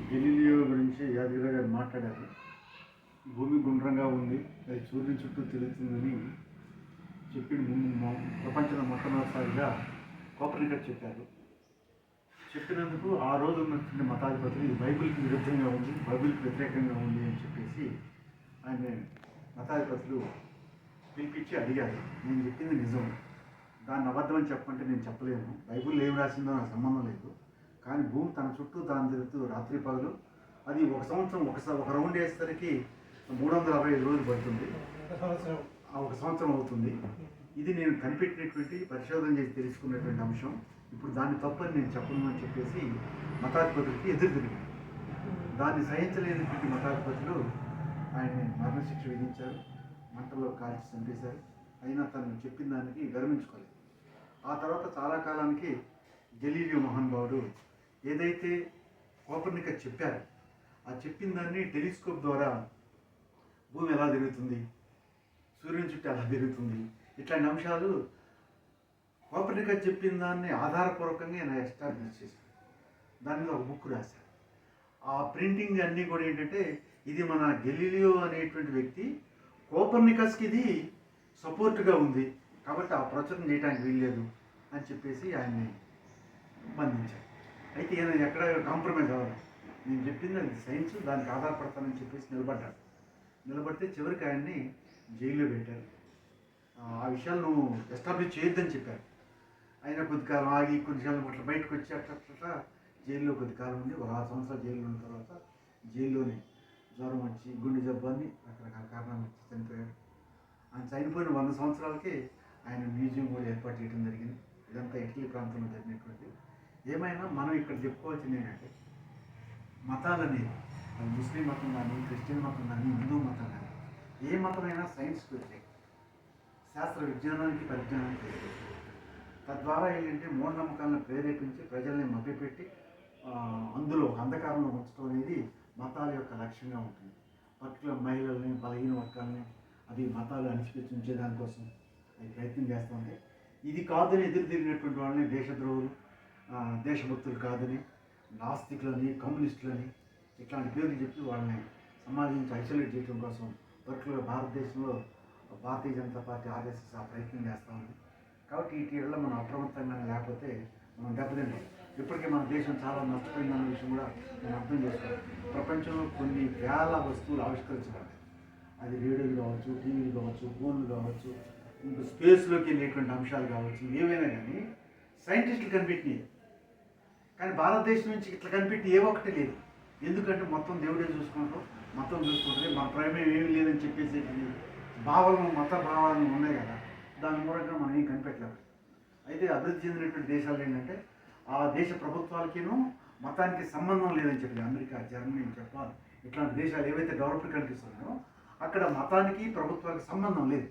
Galileo గురించి యాదగిరి గారు మాట్లాడారు. భూమి గుండ్రంగా ఉంది అది సూర్యుని చుట్టూ తిరుగుతుందని చెప్పి ముందు ప్రపంచంలో మొట్టమొదటిసారిగా కోపరికర్ చెప్పారు. చెప్పినందుకు ఆ రోజు ఉన్నటువంటి మతాధిపతులు బైబిల్కి విరుద్ధంగా ఉంది బైబిల్కి వ్యతిరేకంగా ఉంది అని చెప్పేసి ఆయన మతాధిపతులు పిలిపించి అడిగారు. నేను చెప్పింది నిజం. దాన్ని అబద్ధం అని చెప్పమంటే నేను చెప్పలేను. బైబిల్ ఏం రాసిందో నాకు సంబంధం లేదు. కానీ భూమి తన చుట్టూ దాని తిరుగుతూ రాత్రి పగలు. అది ఒక సంవత్సరం ఒకసారి ఒక రౌండ్ వేసేసరికి మూడు వందల అరవై ఐదు రోజులు పడుతుంది. ఆ ఒక సంవత్సరం అవుతుంది. ఇది నేను కనిపెట్టినటువంటి పరిశోధన చేసి తెలుసుకున్నటువంటి అంశం. ఇప్పుడు దాన్ని తప్పని నేను చెప్పను అని చెప్పేసి మతాధిపతులకి ఎదురు తిరిగాను. దాన్ని సహించలేనటువంటి మతాధిపతులు ఆయన్ని మరణశిక్ష విధించారు. మంటల్లో కాల్చి చంపేశారు. అయినా తను చెప్పిన దానికి గర్వించుకోలేదు. ఆ తర్వాత చాలా కాలానికి గెలీలియో మహానుభావుడు ఏదైతే కోపర్నిక చెప్పారు ఆ చెప్పిన దాన్ని టెలిస్కోప్ ద్వారా భూమి ఎలా తిరుగుతుంది సూర్యుని చుట్టూ ఎలా తిరుగుతుంది ఇట్లాంటి అంశాలు కోపర్నిక చెప్పిన దాన్ని ఆధారపూర్వకంగా ఆయన ఎస్టాబ్లిష్ చేశారు. దాని మీద ఒక బుక్ రాశారు. ఆ ప్రింటింగ్ అన్నీ కూడా ఏంటంటే ఇది మన గెలీలియో అనేటువంటి వ్యక్తి కోపర్నికస్కి ఇది సపోర్ట్గా ఉంది కాబట్టి ఆ ప్రచురణ చేయడానికి వీల్లేదు అని చెప్పేసి ఆయన్ని బంధించారు. అయితే ఈయన ఎక్కడ కాంప్రమైజ్ అవ్వాలి నేను చెప్పింది అది సైన్స్ దానికి ఆధారపడతానని చెప్పేసి నిలబడ్డాడు. నిలబడితే చివరికి ఆయన్ని జైల్లో పెట్టారు. ఆ, విషయాలు నువ్వు ఎస్టాబ్లిష్ చేయొద్దని చెప్పారు. ఆయన కొద్దికాలం ఆగి కొన్ని విషయాలు అట్లా బయటకు వచ్చి అట్లా అట్లా జైల్లో కొద్ది కాలం ఉండి ఒక ఆరు సంవత్సరాలు జైల్లో ఉన్న తర్వాత జైల్లోనే జ్వరం వచ్చి గుండె జబ్బు అని రకరకాల కారణాలు వచ్చి చనిపోయాడు. ఆయన చనిపోయిన వంద సంవత్సరాలకి ఆయన మ్యూజియం కూడా ఏర్పాటు చేయడం జరిగింది. ఇదంతా ఇటలీ ప్రాంతంలో జరిగినటువంటి ఏమైనా మనం ఇక్కడ చెప్పుకోవాల్సింది ఏంటంటే మతాలని ముస్లిం మతం కానీ క్రిస్టియన్ మతం కానీ హిందూ మతం కానీ ఏ మతమైనా సైన్స్కి వ్యతిరేకం శాస్త్ర విజ్ఞానానికి పరిజ్ఞానానికి తద్వారా ఏంటంటే మూఢనమ్మకాలను ప్రేరేపించి ప్రజల్ని మభ్యపెట్టి అందులో అంధకారంలో ఉంచడం అనేది మతాల యొక్క లక్ష్యంగా ఉంటుంది. పర్టికులర్ మహిళల్ని బలహీన వర్గాలని అవి మతాలు అనిపించే దానికోసం అది ప్రయత్నం చేస్తుంది ఇది కాదని ఎదురు తిరిగినటువంటి వాళ్ళని దేశద్రోహులు దేశభక్తులు కాదని నాస్తికులని కమ్యూనిస్టులని ఇట్లాంటి పేర్లు చెప్పి వాళ్ళని సమాజం నుంచి ఐసోలేట్ చేయడం కోసం పర్టికులర్ భారతదేశంలో భారతీయ జనతా పార్టీ ఆర్ఎస్ఎస్ ఆ ప్రయత్నం చేస్తూ ఉంది. కాబట్టి ఇటీవల మనం అప్రమత్తంగా లేకపోతే మనం దెబ్బతింటాం. ఇప్పటికే మన దేశం చాలా నష్టపోయిందన్న విషయం కూడా నేను అర్థం చేసుకోవాలి ప్రపంచంలో కొన్ని వేల వస్తువులు ఆవిష్కరించబడ్డాయి. అది రేడియోలు కావచ్చు టీవీలు కావచ్చు ఫోన్లు కావచ్చు ఇంకా స్పేస్లోకి వెళ్ళేటువంటి అంశాలు కావచ్చు ఏవైనా కానీ సైంటిస్టులు కనిపెట్టినాయి కానీ భారతదేశం నుంచి ఇట్లా కనిపెట్టి ఏ ఒక్కటి లేదు. ఎందుకంటే మొత్తం దేవుడే చూసుకుంటాం మొత్తం చూసుకుంటే మన ప్రమేయం ఏమీ లేదని చెప్పేసి భావాలను మత భావాలను ఉన్నాయి కదా దాని మూలంగా మనం ఏం కనిపెట్టలేదు అయితే అభివృద్ధి చెందినటువంటి దేశాలు ఏంటంటే ఆ దేశ ప్రభుత్వాలకిను మతానికి సంబంధం లేదని చెప్పి అమెరికా జర్మనీ జపాన్ ఇట్లాంటి దేశాలు ఏవైతే డెవలప్డ్ కంట్రీస్ ఉన్నాయో అక్కడ మతానికి ప్రభుత్వానికి సంబంధం లేదు.